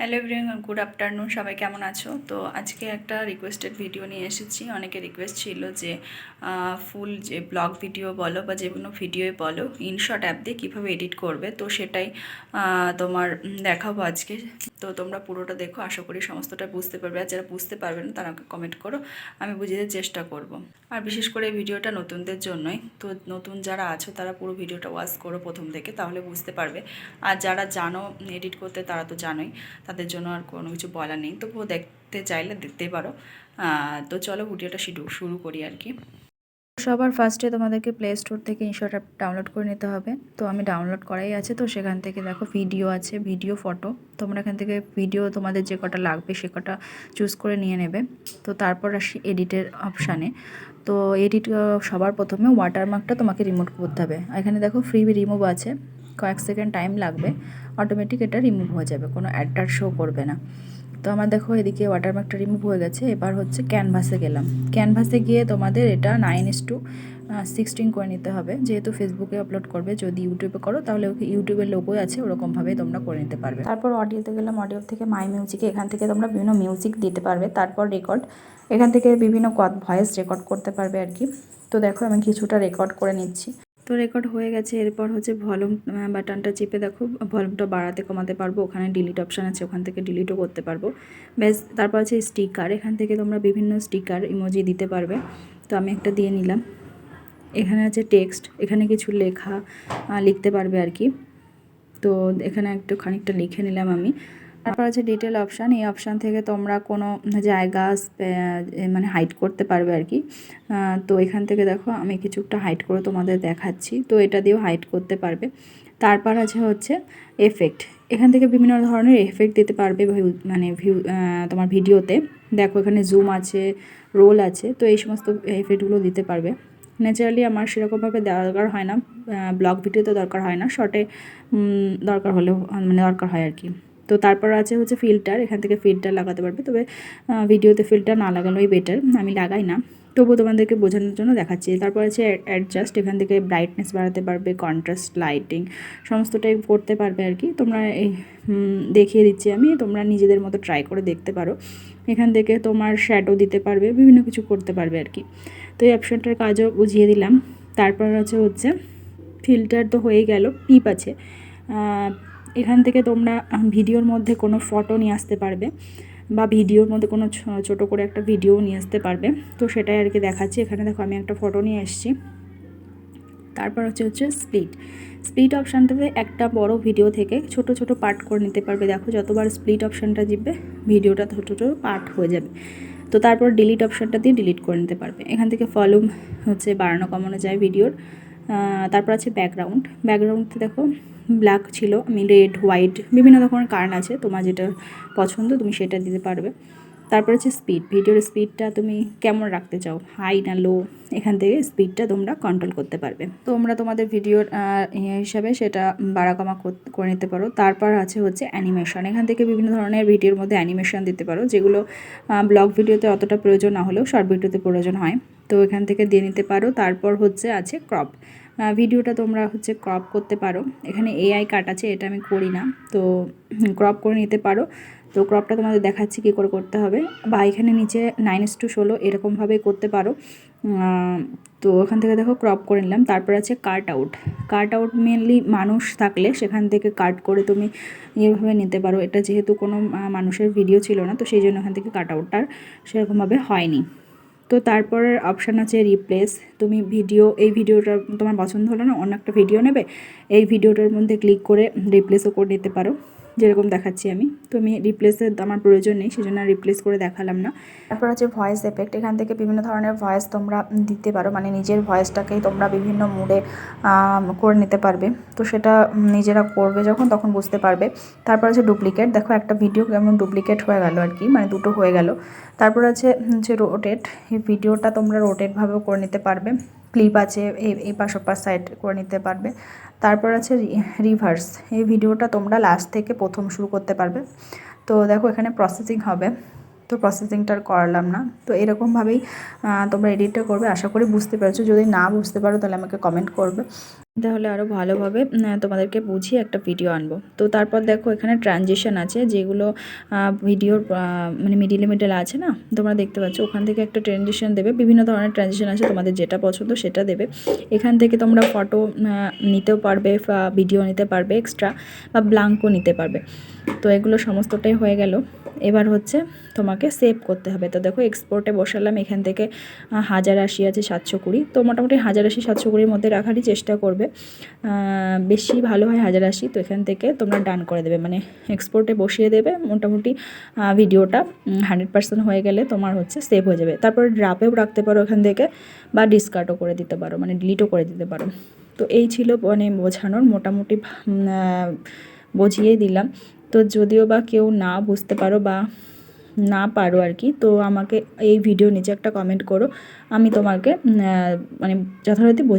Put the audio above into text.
Hello everyone good afternoon সবাই কেমন আছো? তো আজকে একটা রিকোয়েস্টেড ভিডিও নিয়ে এসেছি। অনেকে রিকোয়েস্ট ছিল যে ফুল যে ব্লগ ভিডিও বলো বা যে কোনো ভিডিওই বলো ইনশর্ট অ্যাপ দিয়ে কীভাবে এডিট করবে, তো সেটাই তোমার দেখাবো আজকে। তো তোমরা পুরোটা দেখো, আশা করি সমস্তটা বুঝতে পারবে। আর যারা বুঝতে পারবে না, তারা কমেন্ট করো, আমি বুঝিয়ে চেষ্টা করব। আর বিশেষ করে এই ভিডিওটা নতুনদের জন্যই, তো নতুন যারা আছো, তারা পুরো ভিডিওটা ওয়াচ করো প্রথম থেকে, তাহলে বুঝতে পারবে। আর যারা জানো এডিট করতে, তারা তো জানোই, তাদের জন্য আর কোনো কিছু বলার নেই। তবুও দেখতে চাইলে দেখতেই পারো। তো চলো ভিডিওটা শুরু করি আর কি। সবার ফার্স্টে তোমাদেরকে প্লে স্টোর থেকে ইনশর্ট অ্যাপ ডাউনলোড করে নিতে হবে। তো আমি ডাউনলোড করাই আছে, তো সেখান থেকে দেখো ভিডিও আছে ভিডিও ফটো তোমরা এখান থেকে ভিডিও তোমাদের যে কটা লাগবে সে কটা চুজ করে নিয়ে নেবে। তো তারপর আসি এডিটের অপশানে তো এডিট সবার প্রথমে ওয়াটারমার্কটা তোমাকে রিমুভ করতে হবে। এখানে দেখো ফ্রি রিমুভ আছে, কয়েক সেকেন্ড টাইম লাগবে অটোমেটিক এটা রিমুভ হয়ে যাবে, কোনো অ্যাডটার শো করবে না। তো আমার দেখো এদিকে ওয়াটারমার্কটা রিমুভ হয়ে গেছে, এবার হচ্ছে ক্যানভাসে গেলাম। ক্যানভাসে গিয়ে তোমাদের এটা নাইন ইস টু সিক্সটিন করে নিতে হবে। যেহেতু ফেসবুকে আপলোড করবে, যদি ইউটিউবে করো, তাহলে ইউটিউবের লোগোই আছে ওরকমভাবে তোমরা করে নিতে পারবে। তারপর অডিওতে গেলাম অডিও থেকে মাই মিউজিকে এখান থেকে তোমরা বিভিন্ন মিউজিক দিতে পারবে। তারপর রেকর্ড এখান থেকে বিভিন্ন ভয়েস রেকর্ড করতে পারবে আর কি। তো দেখো আমি কিছুটা রেকর্ড করে নিচ্ছি। তো রেকর্ড হয়ে গেছে। এরপর হচ্ছে ভলিউম বাটনটা চেপে দেখো ভলিউমটা বাড়াতে কমাতে পারব। ওখানে ডিলিট অপশান আছে, ওখান থেকে ডিলিটও করতে পারব। ব্যাস, তারপর আছে স্টিকার এখান থেকে তোমরা বিভিন্ন স্টিকার ইমোজি দিতে পারবে। তো আমি একটা দিয়ে নিলাম। এখানে আছে টেক্সট এখানে কিছু লেখা লিখতে পারবে আর কি। তো এখানে একটু খানিকটা লিখে নিলাম আমি। তারপর আছে ডিটেল অপশান এই অপশান থেকে তোমরা কোনো জায়গা মানে হাইড করতে পারবে আর কি। তো এখান থেকে দেখো আমি কিছুটা হাইড করে তোমাদের দেখাচ্ছি। তো এটা দিয়েও হাইড করতে পারবে। তারপর আছে হচ্ছে এফেক্ট এখান থেকে বিভিন্ন ধরনের এফেক্ট দিতে পারবে মানে ভিউ তোমার ভিডিওতে। দেখো এখানে জুম আছে রোল আছে, তো এই সমস্ত এফেক্টগুলো দিতে পারবে। ন্যাচারালি আমার সেরকমভাবে দরকার হয় না। ব্লগ ভিডিওতে দরকার হয় না। শর্টে দরকার হলেও মানে দরকার হয় আর কি। তো তারপর আছে হচ্ছে ফিল্টার এখান থেকে ফিল্টার লাগাতে পারবে। তবে ভিডিওতে ফিল্টার না লাগানোই বেটার আমি লাগাই না। তবুও তোমাদেরকে বোঝানোর জন্য দেখাচ্ছি। তারপর আছে অ্যাডজাস্ট এখান থেকে ব্রাইটনেস বাড়াতে পারবে কন্ট্রাস্ট লাইটিং সমস্তটাই করতে পারবে আর কি। তোমরা এই দেখিয়ে দিচ্ছি আমি, তোমরা নিজেদের মতো ট্রাই করে দেখতে পারো। এখান থেকে তোমার শ্যাডো দিতে পারবে, বিভিন্ন কিছু করতে পারবে আর কি। তো এই অপশানটার কাজও বুঝিয়ে দিলাম। তারপর আছে হচ্ছে ফিল্টার তো হয়ে গেল, পিপ আছে। এখান থেকে তোমরা ভিডিওর মধ্যে কোনো ফটো নিয়ে আসতে পারবে বা ভিডিওর মধ্যে কোনো ছোটো করে একটা ভিডিও নিয়ে আসতে পারবে। তো সেটাই আর কি দেখাচ্ছি। এখানে দেখো আমি একটা ফটো নিয়ে এসেছি। তারপর হচ্ছে হচ্ছে স্প্লিট স্প্লিট অপশানটাতে একটা বড় ভিডিও থেকে ছোট ছোট পার্ট করে নিতে পারবে। দেখো যতবার স্প্লিট অপশানটা জিতবে ভিডিওটা ছোটো ছোটো পার্ট হয়ে যাবে। তো তারপর ডিলিট অপশানটা দিয়ে ডিলিট করে নিতে পারবে। এখান থেকে ভলিউম হচ্ছে বাড়ানো কমানো যায় ভিডিওর তারপর আছে ব্যাকগ্রাউন্ড ব্যাকগ্রাউন্ডতে দেখো ব্ল্যাক ছিল আমি রেড হোয়াইট বিভিন্ন রকমের কারণ আছে, তোমার যেটা পছন্দ তুমি সেটা দিতে পারবে। তারপর হচ্ছে স্পিড ভিডিওর স্পিডটা তুমি কেমন রাখতে চাও হাই না লো এখান থেকে স্পিডটা তোমরা কন্ট্রোল করতে পারবে। তোমরা তোমাদের ভিডিওর ইয়ে হিসাবে সেটা বাড়া কমা করে নিতে পারো। তারপর আছে হচ্ছে অ্যানিমেশন এখান থেকে বিভিন্ন ধরনের ভিডিওর মধ্যে অ্যানিমেশন দিতে পারো, যেগুলো ব্লগ ভিডিওতে অতটা প্রয়োজন না হলেও শর্ট ভিডিওতে প্রয়োজন হয়। তো এখান থেকে দিয়ে নিতে পারো। তারপর হচ্ছে আছে ক্রপ ভিডিওটা তোমরা হচ্ছে ক্রপ করতে পারো। এখানে এআই কাট আছে, এটা আমি করি না। তো ক্রপ করে নিতে পারো। তো ক্রপটা তোমাদের দেখাচ্ছি কী করে করতে হবে। বা এখানে নিচে নাইন এস টু ষোলো এরকমভাবে করতে পারো। তো ওখান থেকে দেখো ক্রপ করে নিলাম। তারপর আছে cut out cut out mainly মানুষ থাকলে সেখান থেকে কাট করে তুমি এভাবে নিতে পারো। এটা যেহেতু কোনো মানুষের ভিডিও ছিল না, তো সেই জন্য এখান থেকে কাট আউটটার সেরকমভাবে হয়নি। তো তারপরের অপশান আছে রিপ্লেস তুমি ভিডিও এই ভিডিওটা তোমার পছন্দ হলো না, অন্য একটা ভিডিও নেবে, এই ভিডিওটার মধ্যে ক্লিক করে রিপ্লেসও করে নিতে পারো। যেরকম দেখাচ্ছি আমি। তো আমি রিপ্লেসের আমার প্রয়োজন নেই, সেজন্য রিপ্লেস করে দেখালাম না। তারপর আছে ভয়েস এফেক্ট এখান থেকে বিভিন্ন ধরনের ভয়েস তোমরা দিতে পারো মানে নিজের ভয়েসটাকেই তোমরা বিভিন্ন মুডে করে নিতে পারবে। তো সেটা নিজেরা করবে যখন, তখন বুঝতে পারবে। তারপর আছে ডুপ্লিকেট দেখো একটা ভিডিও কেমন ডুপ্লিকেট হয়ে গেল আর কি মানে দুটো হয়ে গেল। তারপর আছে যে রোটেট এই ভিডিওটা তোমরা রোটেটভাবেও করে নিতে পারবে। ক্লিপ আছে এই এই পাশ ওপাশ সাইড করে নিতে পারবে। তারপর আছে রিভার্স এই ভিডিওটা তোমরা লাস্ট থেকে প্রথম শুরু করতে পারবে। তো দেখো এখানে প্রসেসিং হবে। তো প্রসেসিংটা করালাম না। তো এরকমভাবেই তোমরা এডিটটা করবে। আশা করি বুঝতে পেরেছ। যদি না বুঝতে পারো, তাহলে আমাকে কমেন্ট করবে। তাহলে আরও ভালোভাবে তোমাদেরকে বুঝিয়ে একটা ভিডিও আনব। তো তারপর দেখো, এখানে ট্রানজেকশন আছে, যেগুলো ভিডিওর মানে মিডিলে মিডল আছে না? তোমরা দেখতে পাচ্ছ, ওখান থেকে একটা ট্রানজেকশন দেবে। বিভিন্ন ধরনের ট্রানজেকশন আছে, তোমাদের যেটা পছন্দ সেটা দেবে। এখান থেকে তোমরা ফটো নিতেও পারবে, বা ভিডিও নিতে পারবে এক্সট্রা বা ব্লাঙ্কও নিতে পারবে। তো এগুলো সমস্তটাই হয়ে গেল। এবার হচ্ছে তোমাকে সেভ করতে হবে। তো দেখো এক্সপোর্টে বসালাম, এখান থেকে হাজার আশি আছে, সাতশো কুড়ি। তো মোটামুটি হাজার আশি, সাতশো কুড়ির মধ্যে রাখারই চেষ্টা করবে। বেশি ভালো হয় হাজার আশি, তো এখান থেকে তোমরা ডান করে দেবে। মানে এক্সপোর্টে বসিয়ে দেবে মোটামুটি ভিডিওটা হান্ড্রেড পার্সেন্ট হয়ে গেলে তোমার হচ্ছে সেভ হয়ে যাবে। তারপর ড্রাপেও রাখতে পারো এখান থেকে বা ডিসকার্টও করে দিতে পারো মানে ডিলিটও করে দিতে পারো। তো এই ছিল মানে বোঝানোর মোটামুটি বুঝিয়েই দিলাম। তো যদিও বা কেউ না বুঝতে পারো বা না পারো আর কি, তো আমাকে এই ভিডিও নিচে একটা কমেন্ট করো। আমি তোমাকে মানে যথারীতি বুঝিয়ে